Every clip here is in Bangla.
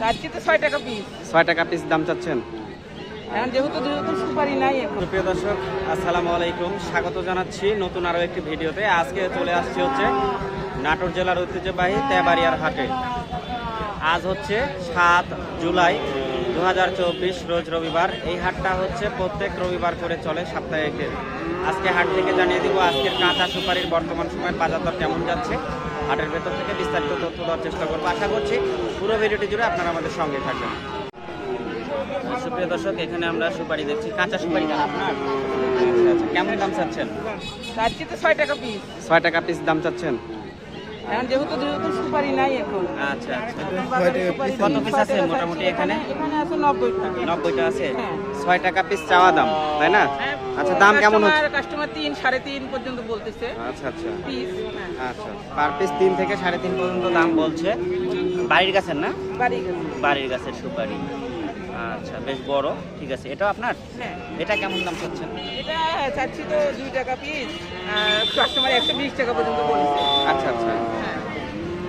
চাচ্ছি তো ছয় টাকা পিস ছয় টাকা পিস দাম চাচ্ছেন? এখন যেহেতু যেহেতু সুপারি নাই প্রিয় দর্শক আসসালামু আলাইকুম। স্বাগত জানাচ্ছি নতুন আরও একটি ভিডিওতে। আজকে চলে আসছি হচ্ছে নাটোর জেলার ঐতিহ্যবাহী তেবাড়িয়ার হাটে। আজ হচ্ছে সাত জুলাই দু হাজার চব্বিশ রোজ রবিবার। এই হাটটা হচ্ছে প্রত্যেক রবিবার করে চলে সপ্তাহে একদিন আজকে হাট থেকে জানিয়ে দিব আজকের কাঁচা সুপারির বর্তমান সময়ের বাজার দর কেমন যাচ্ছে। হাটের ভেতর থেকে বিস্তারিত তথ্য দেওয়ার চেষ্টা করব। আশা করছি পুরো ভিডিওটি জুড়ে আপনারা আমাদের সঙ্গে থাকবেন। সুপ্রিয় দর্শক এখানে আমরা সুপারি দেখছি। কাঁচা সুপারি আপনার? আচ্ছা। কেমন দাম চাচ্ছেন? চাচ্ছি তো ছয় টাকা পিস ছয় টাকা পিস দাম চাচ্ছেন? এখন যেহেতু যেহেতু সুপারি নাই এখন। আচ্ছা আচ্ছা। কত পিস আছে মোটামুটি এখানে? এখানে আছে নব্বইটা। আছে। হ্যাঁ। ছয় টাকা পিস চাওয়া দাম তাই না? আচ্ছা দাম কেমন হচ্ছে? কাস্টমার তিন সাড়ে তিন পর্যন্ত বলতেছে। আচ্ছা আচ্ছা। পিস আচ্ছা পার পিস তিন থেকে সাড়ে তিন পর্যন্ত দাম বলছে। বাড়ির গাছের না? বাড়ি গেছে বাড়ির গাছের সুপারি। আচ্ছা বেশ বড় ঠিক আছে। এটাও আপনার? হ্যাঁ। এটা কেমন দাম চাচ্ছেন? এটা চাচ্ছি তো দুই টাকা পিস কাস্টমার একশো বিশ টাকা পর্যন্ত বলছে আচ্ছা আচ্ছা। হ্যাঁ।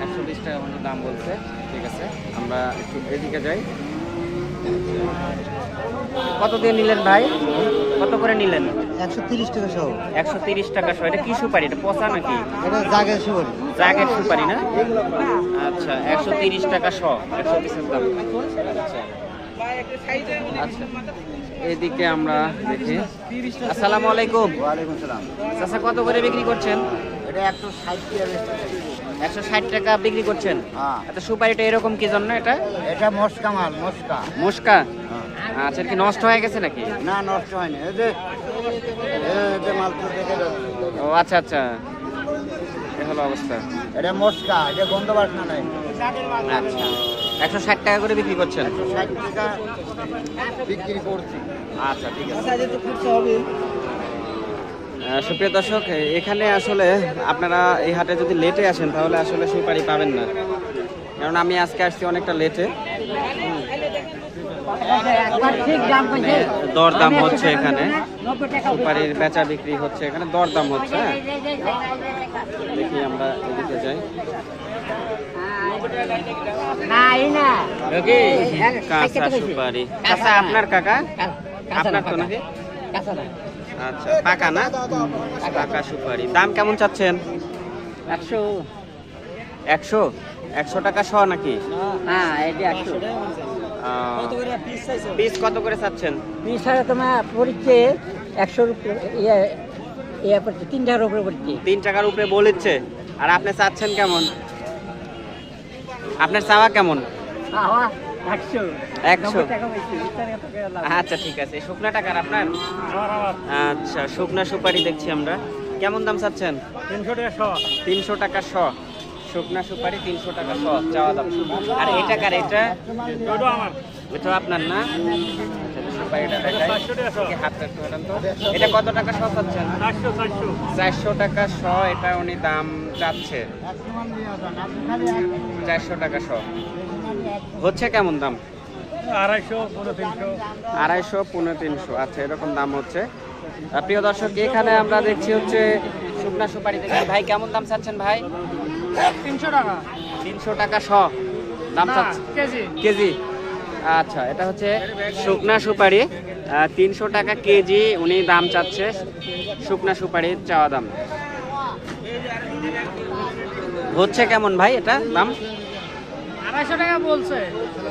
একশো বিশ টাকা পর্যন্ত দাম বলছে ঠিক আছে। আমরা একটু এদিকে যাই। কত দিয়ে নিলেন ভাই? কত করে নিলেন? একশো তিরিশ টাকা সহ। একশো তিরিশ টাকা শো এটা কি সুপারি? এটা পচা নাকি? এটা জাগের সুপারি। জাগের সুপারি না? আচ্ছা একশো তিরিশ টাকা শ একশো পিসের দাম। আচ্ছা। আচ্ছা। এদিকে আমরা দেখি। আসসালামু আলাইকুম। ওয়ালাইকুম সালাম। চাচা কত করে বিক্রি করছেন? এটা একশো ষাট টাকা একশো ষাট টাকা বিক্রি করছেন? এত সুপারিটা এরকম কি জন্য এটা? এটা মস্কা মাল মস্কা। মুস্কা? হ্যাঁ। আচ্ছা কি নষ্ট হয়ে গেছে নাকি? না নষ্ট হয়নি। এই যে এই যে মাল তো দেখে ও আচ্ছা আচ্ছা। এ হলো অবস্থা। এটা মস্কা এটা গন্ধ বাসনা নাই। আচ্ছা। একশো ষাট টাকা করে বিক্রি করছেন? একশো ষাট টাকা বিক্রি করছি। আচ্ছা ঠিক আছে। সুপ্রিয় দর্শক এখানে আসলে আপনারা এই হাটে যদি লেটে আসেন তাহলে আসলে সুপারি পাবেন না। কারণ আমি আজকে আসছি অনেকটা লেটে। দর দাম হচ্ছে এখানে। সুপারির বেচা বিক্রি হচ্ছে এখানে। দর দাম হচ্ছে হ্যাঁ? দেখি আমরা এদিকে যাই। কাঁচা সুপারি। কাঁচা আপনার কাকা? আপনার তো নাকি? আচ্ছা পাকা না? পাকা সুপারি। দাম কেমন চাচ্ছেন? একশো। একশো? একশো টাকা শ নাকি? হ্যাঁ এটা একশো। পিস কত করে চাচ্ছেন? বিশ হাজার তোমার পড়ছে একশো ইয়ে ইয়ে পড়ছে তিন টাকার উপরে পড়ছে। তিন টাকার উপরে বলেছে। আর আপনি চাচ্ছেন কেমন? আপনার চাওয়া কেমন? একশো। একশো? টাকা বেশি বিশ টাকা থেকে লাভ। আচ্ছা ঠিক আছে। শুকনা টাকার আপনার? আচ্ছা শুকনা সুপারি দেখছি আমরা। কেমন দাম চাচ্ছেন? তিনশো টাকা শ। তিনশো টাকা শ। শুকনা সুপারি তিনশো টাকা শ চাওয়া দাম আর এটা কার এটা? এটা আপনার না? আচ্ছা, সুপারিটা দেখাই। হাতটা একটু হাঁটান তো। এটা কত টাকা শ চাচ্ছেন চারশো টাকা শ এটা উনি দাম চাচ্ছে। চারশো টাকা শ হচ্ছে কেমন দাম? আড়াইশো পনেরো তিনশো। আচ্ছা এরকম দাম হচ্ছে। প্রিয় দর্শক এখানে আমরা দেখছি হচ্ছে শুকনা সুপারি দেখছি ভাই কেমন দাম চাচ্ছেন ভাই? তিনশো টাকা। তিনশো টাকা শ। দাম চাচ্ছে কেজি। কেজি? আচ্ছা এটা হচ্ছে শুকনা সুপারি। তিনশো টাকা কেজি উনি দাম চাচ্ছে শুকনা সুপারির চাওয়া দাম। হচ্ছে কেমন ভাই এটা দাম? আড়াইশো টাকা বলছে।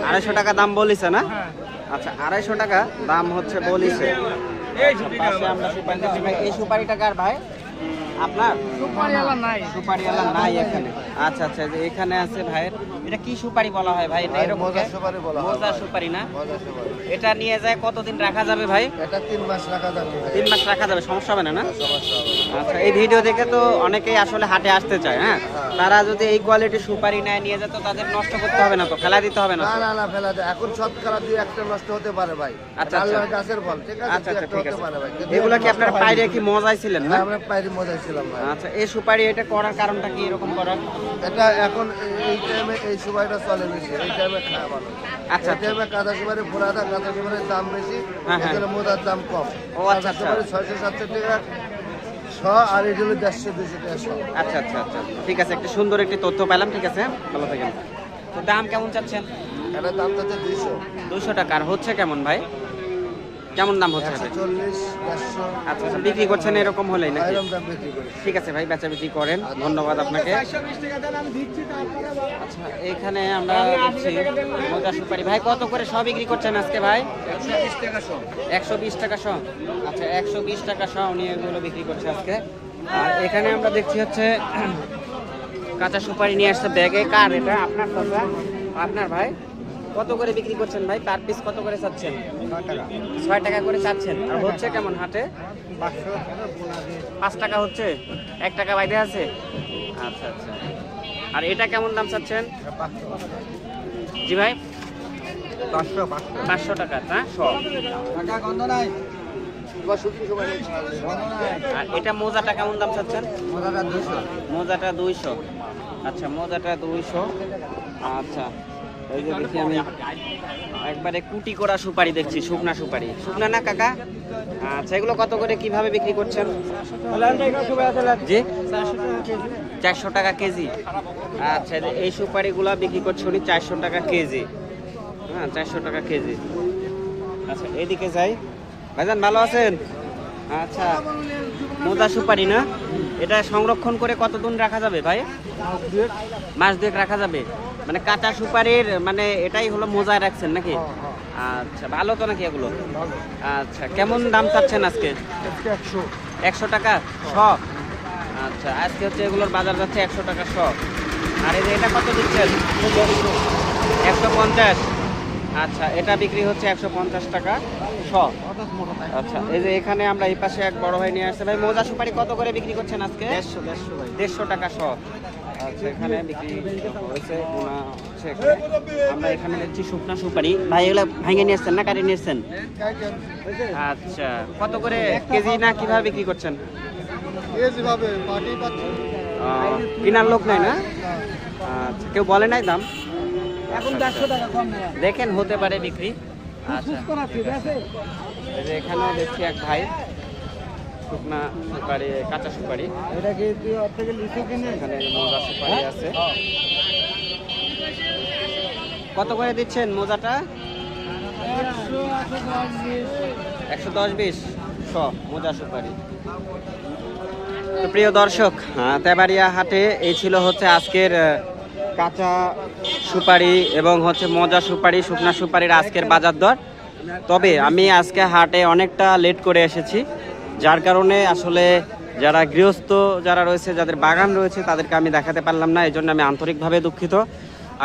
আড়াইশো টাকা দাম বলিছে না? হ্যাঁ। আচ্ছা আড়াইশো টাকা দাম হচ্ছে বলিছে। আচ্ছা, এই সুপারিটা কার ভাই? আপনার? সুপারিওয়ালা নাই। সুপারিওয়ালা নাই এখানে। আচ্ছা আচ্ছা যে এখানে আছে ভাইয়ের। এটা কি সুপারি বলা হয় ভাই? এটা এরকম সুপারি বলা হয়। মজার সুপারি না? মজা সুপারি। এটা নিয়ে যায় কতদিন রাখা যাবে ভাই? এটা তিন মাস রাখা যাবে ভাই। তিন মাস রাখা যাবে সমস্যা হবে না না? সমস্যা হবে। আচ্ছা এই ভিডিও দেখে তো অনেকেই আসলে হাটে আসতে চায় হ্যাঁ? তারা যদি এই কোয়ালিটি সুপারি নেয় নিয়ে যেত তাদের নষ্ট করতে হবে না তো? ফেলা দিতে হবে না না না না ফেলা যায় এখন শতকরা দুই একটা নষ্ট হতে পারে ভাই। আচ্ছা, আল্লাহর আচ্ছা। গাছের ফল ঠিক আছে? আচ্ছা আচ্ছা ঠিক পারে ভাই। আছে কিন্তু কি আপনারা পাইরে কি মজাই ছিলেন না? হ্যাঁ, আমরা পাইরি মজায় ছিলাম ভাই। আচ্ছা এই সুপারি এটা করার কারণটা কি এরকম করার এটা এখন এই- টাইমে এই সুপারিটা চলে বেশি। এই টাইমে খাওয়া ভালো। আচ্ছা টাইমে কাঁচা সুপারি ফোড়াটা কাঁচা সুপারির দাম বেশি। হ্যাঁ, হ্যাঁ। এখানে মোদার দাম কম। ও, আচ্ছা, কাঁচা সুপারি ছয়শো সাতশো টাকা শ আর এটা হলো দেড়শো দুশো আচ্ছা আচ্ছা আচ্ছা। ঠিক আছে একটা সুন্দর একটি তথ্য পেলাম ঠিক আছে? ভালো থাকেন। তো দাম কেমন চাচ্ছেন? এটার দাম চাচ্ছেন দুইশো। দুশো টাকা আর হচ্ছে কেমন ভাই? কেমন দাম হচ্ছে আচ্ছা আচ্ছা বিক্রি করছেন এরকম হলেই নাকি? করি। ঠিক আছে ভাই বেচা বিক্রি করেন। ধন্যবাদ আপনাকে। আচ্ছা এখানে আমরা দেখছি মোজা সুপারি। ভাই কত করে সব বিক্রি করছেন আজকে ভাই? একশো বিশ টাকা শ। আচ্ছা একশো বিশ টাকা শ উনি এগুলো বিক্রি করছে আজকে। আর এখানে আমরা দেখছি হচ্ছে কাঁচা সুপারি নিয়ে আসছে ব্যাগে। কার এটা? আপনার আপনার ভাই? কত করে বিক্রি করছেন ভাই? পার পিস কত করে চাচ্ছেন? ছয় টাকা করে চাচ্ছেন। আর হচ্ছে কেমন হাটে? পাঁচ টাকা হচ্ছে? এক টাকা বাইরে আছে? আচ্ছা আচ্ছা। আর এটা কেমন দাম চাচ্ছেন? জি ভাই। পাঁচশো টাকা না? আর এটা মোজাটা কেমন দাম চাচ্ছেন? মোটাটা দুশো মোজাটা দুইশো। আচ্ছা মোজাটা দুইশো। আচ্ছা। একবারে কুটি করা সুপারি দেখছি, শুকনা সুপারি। শুকনা না, কাকা? আচ্ছা এগুলো কত করে, কীভাবে বিক্রি করছেন? জি? চারশো টাকা কেজি। আচ্ছা এই সুপারিগুলো বিক্রি করছে উনি চারশো টাকা কেজি। হ্যাঁ চারশো টাকা কেজি। আচ্ছা এদিকে যাই। ভাইজান, ভালো আছেন? আচ্ছা মোদা সুপারি না? এটা সংরক্ষণ করে কতদিন রাখা যাবে ভাই? মাস দুয়েক রাখা যাবে। মানে কাঁচা সুপারির মানে এটাই হলো মোজায় রাখছেন নাকি? আচ্ছা ভালো তো নাকি এগুলো? আচ্ছা কেমন দাম চাচ্ছেন আজকে? একশো। টাকা? শ আচ্ছা আজকে হচ্ছে এগুলোর বাজার যাচ্ছে একশো টাকা শ আর এটা কত দিচ্ছেন? একশো পঞ্চাশ। আচ্ছা এটা বিক্রি হচ্ছে একশো পঞ্চাশ টাকা শ আচ্ছা এই যে এখানে আমরা এই পাশে এক বড় ভাই নিয়ে আসছে। ভাই মোজা সুপারি কত করে বিক্রি করছেন আজকে? দেড়শো দেড়শো ভাই। দেড়শো টাকা শ আচ্ছা এখানে বিক্রি হয়েছে হচ্ছে আমরা এখানে দেখছি শুকনা সুপারি। ভাই এগুলো ভাঙে নিয়ে এসছেন না কাটি নিয়ে আচ্ছা কত করে কেজি না কীভাবে বিক্রি করছেন? কেনার লোক নাই না। আচ্ছা কেউ বলে নাই দাম? দেখেন হতে পারে বিক্রি। আচ্ছা। এখানেও দেখছি এক ভাই শুকনা সুপারি কাঁচা সুপারি। এটা কি তুই ওর থেকে লিচু কিনে এখানে মোজা সুপারি আছে। কত করে দিচ্ছেন মোজাটা? একশো দশ বিশ। শ মোজা সুপারি। তো প্রিয় দর্শক তেবাড়িয়া হাটে এই ছিল হচ্ছে আজকের কাঁচা সুপারি এবং হচ্ছে মজা সুপারি, শুকনা সুপারির আজকের বাজার দর। তবে আমি আজকে হাটে অনেকটা লেট করে এসেছি। যার কারণে আসলে যারা গৃহস্থ যারা রয়েছে, যাদের বাগান রয়েছে, তাদেরকে আমি দেখাতে পারলাম না। এই জন্য আমি আন্তরিকভাবে দুঃখিত।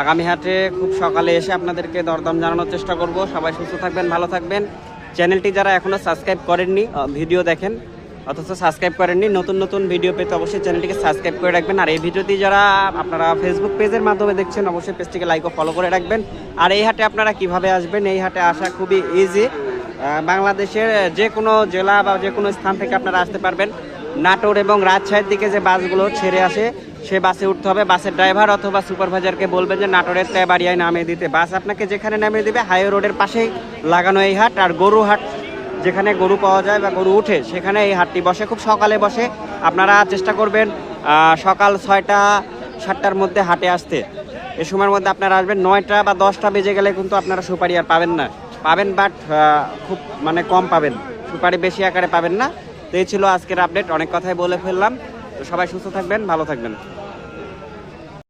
আগামী হাটে খুব সকালে এসে আপনাদেরকে দরদাম জানানোর চেষ্টা করব। সবাই সুস্থ থাকবেন, ভালো থাকবেন। চ্যানেলটি যারা এখনও সাবস্ক্রাইব করেননি ভিডিও দেখেন। অথচ সাবস্ক্রাইব করেননি, নতুন নতুন ভিডিও পেতে অবশ্যই চ্যানেলটিকে সাবস্ক্রাইব করে রাখবেন। আর এই ভিডিওটি যারা আপনারা ফেসবুক পেজের মাধ্যমে দেখছেন, অবশ্যই পেজটিকে লাইক ও ফলো করে রাখবেন। আর এই হাটে আপনারা কীভাবে আসবেন? এই হাটে আসা খুবই ইজি বাংলাদেশের যে কোনো জেলা বা যে কোনো স্থান থেকে আপনারা আসতে পারবেন। নাটোর এবং রাজশাহীর দিকে যে বাসগুলো ছেড়ে আসে, সে বাসে উঠতে হবে। বাসের ড্রাইভার অথবা সুপারভাইজারকে বলবেন যে, নাটোরের তেবাড়িয়ায় নামিয়ে দিতে। বাস আপনাকে যেখানে নামিয়ে দিবে হাইওয়ে রোডের পাশেই লাগানো এই হাট। আর গরু হাট যেখানে গরু পাওয়া যায় বা গরু উঠে, সেখানে এই হাটটি বসে। খুব সকালে বসে আপনারা চেষ্টা করবেন সকাল ছয়টা, সাতটার মধ্যে হাটে আসতে। এ সময়ের মধ্যে আপনারা আসবেন, নয়টা বা দশটা বেজে গেলে কিন্তু আপনারা সুপারি আর পাবেন না। পাবেন বাট খুব মানে কম পাবেন। সুপারি বেশি আকারে পাবেন না। তো এই ছিল আজকের আপডেট অনেক কথাই বলে ফেললাম। তো সবাই সুস্থ থাকবেন, ভালো থাকবেন।